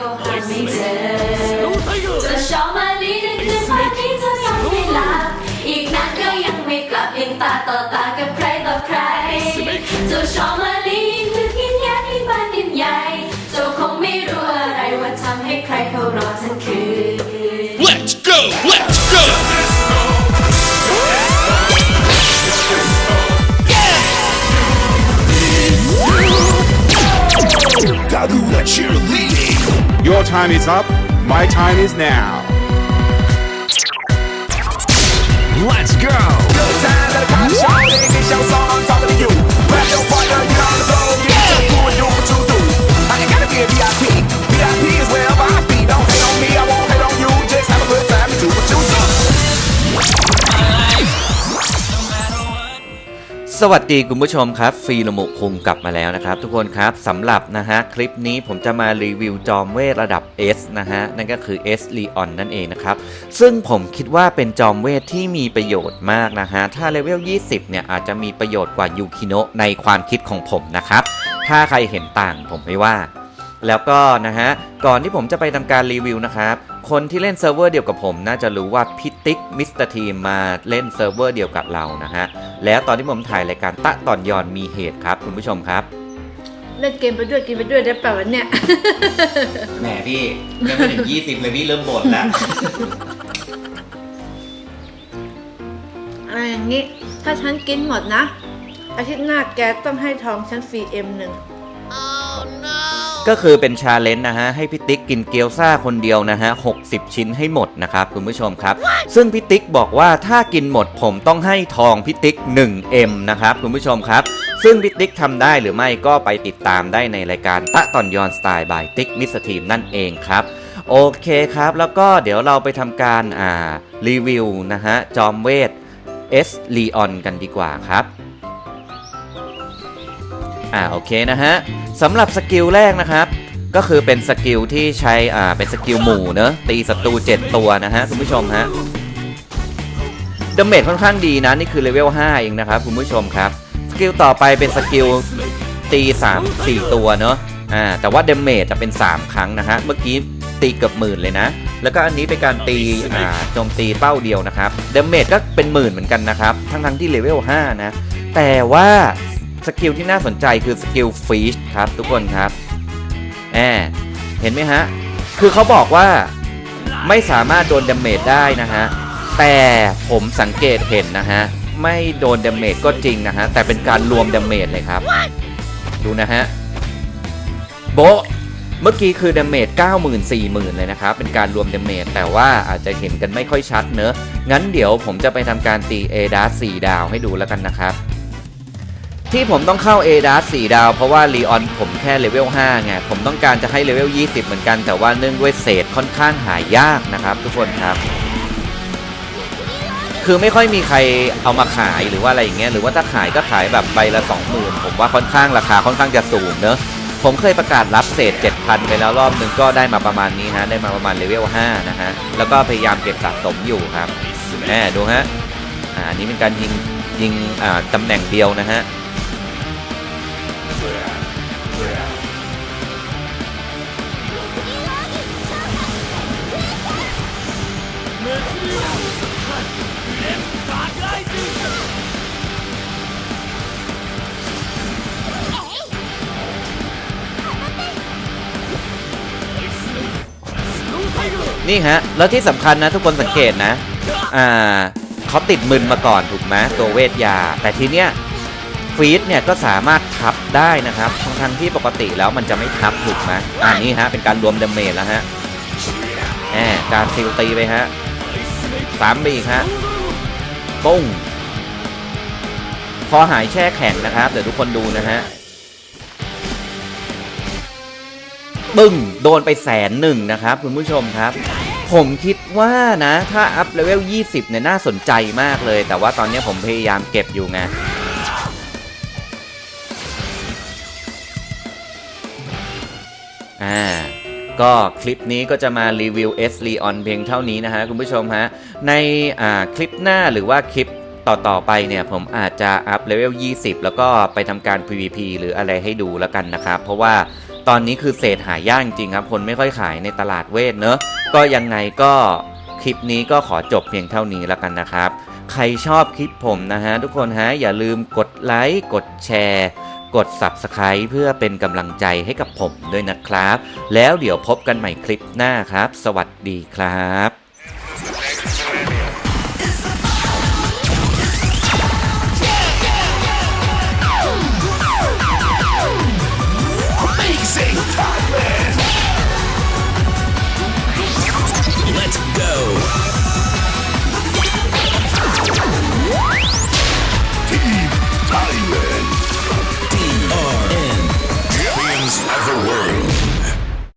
ก็หาไม่เจอจะชอบมาลีดึกดื่นป่านนี้เธอยังไม่หลับอีกนานก็ยังไม่กลับยังตาต่อตากับใครต่อใครเจ้าชอบมาลียิ่งดึกยิ่งแย่ยิ่งบานยิ่งใหญ่เจ้าคงไม่รู้อะไรว่าทำให้ใครเขารอทั้งคืน Let's go! Let's go! time is up. My time is now. Let's go. Good time show. Song. I'm talking to you. Your partner. สวัสดีคุณผู้ชมครับฟรีโมุคุงกลับมาแล้วนะครับ ทุกคนครับสำหรับนะฮะคลิปนี้ผมจะมารีวิวจอมเวทระดับ S นะฮะนั่นก็คือ S Leon นั่นเองนะครับ ซึ่งผมคิดว่าเป็นจอมเวทที่มีประโยชน์มากนะฮะถ้าเลเวล 20 เนี่ยอาจจะมีประโยชน์กว่ายูคิโนะในความคิดของผมนะครับ ถ้าใครเห็นต่างผมไม่ว่า แล้วก็นะฮะก่อนที่ผมจะไปทำการรีวิวนะครับ คนที่เล่นเซิร์ฟเวอร์เดียวกับผมน่าจะรู้ว่าพิติกมิสเตอร์ทีมมาเล่นเซิร์ฟเวอร์เดียวกับเรานะฮะแล้วตอนที่ผมถ่ายรายการตะตอนยอนมีเหตุครับ คุณผู้ชมครับ เล่นเกมไปด้วยกินไปด้วยได้เปล่าวะเนี่ยแหมพี่ยังไม่ถึง20เลยพี่เริ่มบ่นแล้วอะไรอย่างนี้ ถ้าฉันกินหมดนะ อาทิตย์หน้าแกต้องให้ทองฉันฟรีเอ็มหนึ่ง ก็คือเป็นชาเลนจ์นะฮะให้พี่ติ๊กกินเกี๊ยวซ่าคนเดียวนะฮะ60 ชิ้นให้หมดนะครับคุณผู้ชมครับ ซึ่งพี่ติ๊กบอกว่าถ้ากินหมดผมต้องให้ทองพี่ติ๊ก 1M นะครับคุณผู้ชมครับ ซึ่งพี่ติ๊กทำได้หรือไม่ก็ไปติดตามได้ในรายการตะตอนยอนสไตล์บายติ๊กมิสทีมนั่นเองครับโอเคครับ แล้วก็เดี๋ยวเราไปทำการอ่ารีวิวนะฮะจอมเวท S Leon กันดีกว่าครับ อ่าโอเคนะฮะสำหรับสกิลแรกนะครับ ก็คือเป็นสกิลที่ใช้อ่าเป็นสกิลหมู่เนอะตีศัตรู7ตัวนะฮะคุณผู้ชมฮะดาเมจค่อนข้างดีนะนี่คือเลเวล5เองนะครับคุณผู้ชมครับสกิลต่อไปเป็นสกิลตี3 4 ตัวเนอะอ่าแต่ว่าดาเมจจะเป็น 3 ครั้งนะฮะเมื่อกี้ตีเกือบหมื่นเลยนะ แล้วก็อันนี้เป็นการตีอ่าโจมตีเป้าเดียวนะครับดาเมจก็เป็นหมื่นเหมือนกันนะครับ ทั้งทั้งที่เลเวล5นะ แต่ว่า สกิลที่น่าสนใจคือสกิลฟีชครับทุกคนครับแอบเห็นไหมฮะ คือเขาบอกว่าไม่สามารถโดนดาเมจได้นะฮะ แต่ผมสังเกตเห็นนะฮะ ไม่โดนดาเมจก็จริงนะฮะ แต่เป็นการรวมดาเมจเลยครับ ดูนะฮะ โบเมื่อกี้คือดาเมจ90,000 40,000 เลยนะครับ เป็นการรวมดาเมจแต่ว่าอาจจะเห็นกันไม่ค่อยชัดเนอะ งั้นเดี๋ยวผมจะไปทำการตีเอดา4ดาวให้ดูแล้วกันนะครับ ที่ผมต้องเข้า a d a 4ดาว เพราะว่า l ีออนผมแค่เลเวล5ไง ผมต้องการจะให้เลเวล 20 เหมือนกัน แต่ว่าเนื่องด้วยเศษค่อนข้างหายากนะครับ ทุกคนครับ คือไม่ค่อยมีใครเอามาขายหรือว่าอะไรอย่างเงี้ย หรือว่าถ้าขายก็ขายแบบใบละ 20,000 ผมว่าค่อนข้างราคาค่อนข้างจะสูงเนอะ ผมเคยประกาศรับเศษ 7,000 ไปแล้วรอบหนึงก็ได้มาประมาณนี้ฮะ ได้มาประมาณเลเวล 5 นะฮะ แล้วก็พยายามเก็บสะสมอยู่ครับแหมดูฮะ อ่านนี้เป็นการยิงยิง อ่าตำแหน่งเดียวนะฮะ นี่ฮะ แล้วที่สำคัญนะทุกคนสังเกตนะ อ่าเขาติดมึนมาก่อนถูกไหมตัวเวทยา แต่ทีเนี้ยฟีดเนี่ยก็สามารถทับได้นะครับทั้งทงๆที่ปกติแล้วมันจะไม่ทับถูกไหมอ่านี่ฮะ เป็นการรวมเดเมจแล้วฮะแหมการซิลตีไปฮะสามบีกฮะปุ้งพอหายแช่แข็งนะครับ เดี๋ยวทุกคนดูนะฮะ ปึ้งโดนไปแสนหนึ่งนะครับคุณผู้ชมครับ ผมคิดว่านะถ้าอัพเลเวล 20 เนี่ยน่าสนใจมากเลย แต่ว่าตอนนี้ผมพยายามเก็บอยู่ไงอ่าก็คลิปนี้ก็จะมารีวิว S Leon เพียงเท่านี้นะฮะคุณผู้ชมฮะ ในอ่าคลิปหน้าหรือว่าคลิปต่อ ๆ ไปเนี่ย ผมอาจจะอัพเลเวล 20 แล้วก็ไปทำการ PVP หรืออะไรให้ดูแล้วกันนะครับ เพราะว่า ตอนนี้คือเศษหายากจริงครับ คนไม่ค่อยขายในตลาดเวทเนอะก็ยังไงก็คลิปนี้ก็ขอจบเพียงเท่านี้แล้วกันนะครับ ใครชอบคลิปผมนะฮะ ทุกคนฮะอย่าลืมกดไลค์กดแชร์กด Subscribe เพื่อเป็นกำลังใจให้กับผมด้วยนะครับ แล้วเดี๋ยวพบกันใหม่คลิปหน้าครับ สวัสดีครับ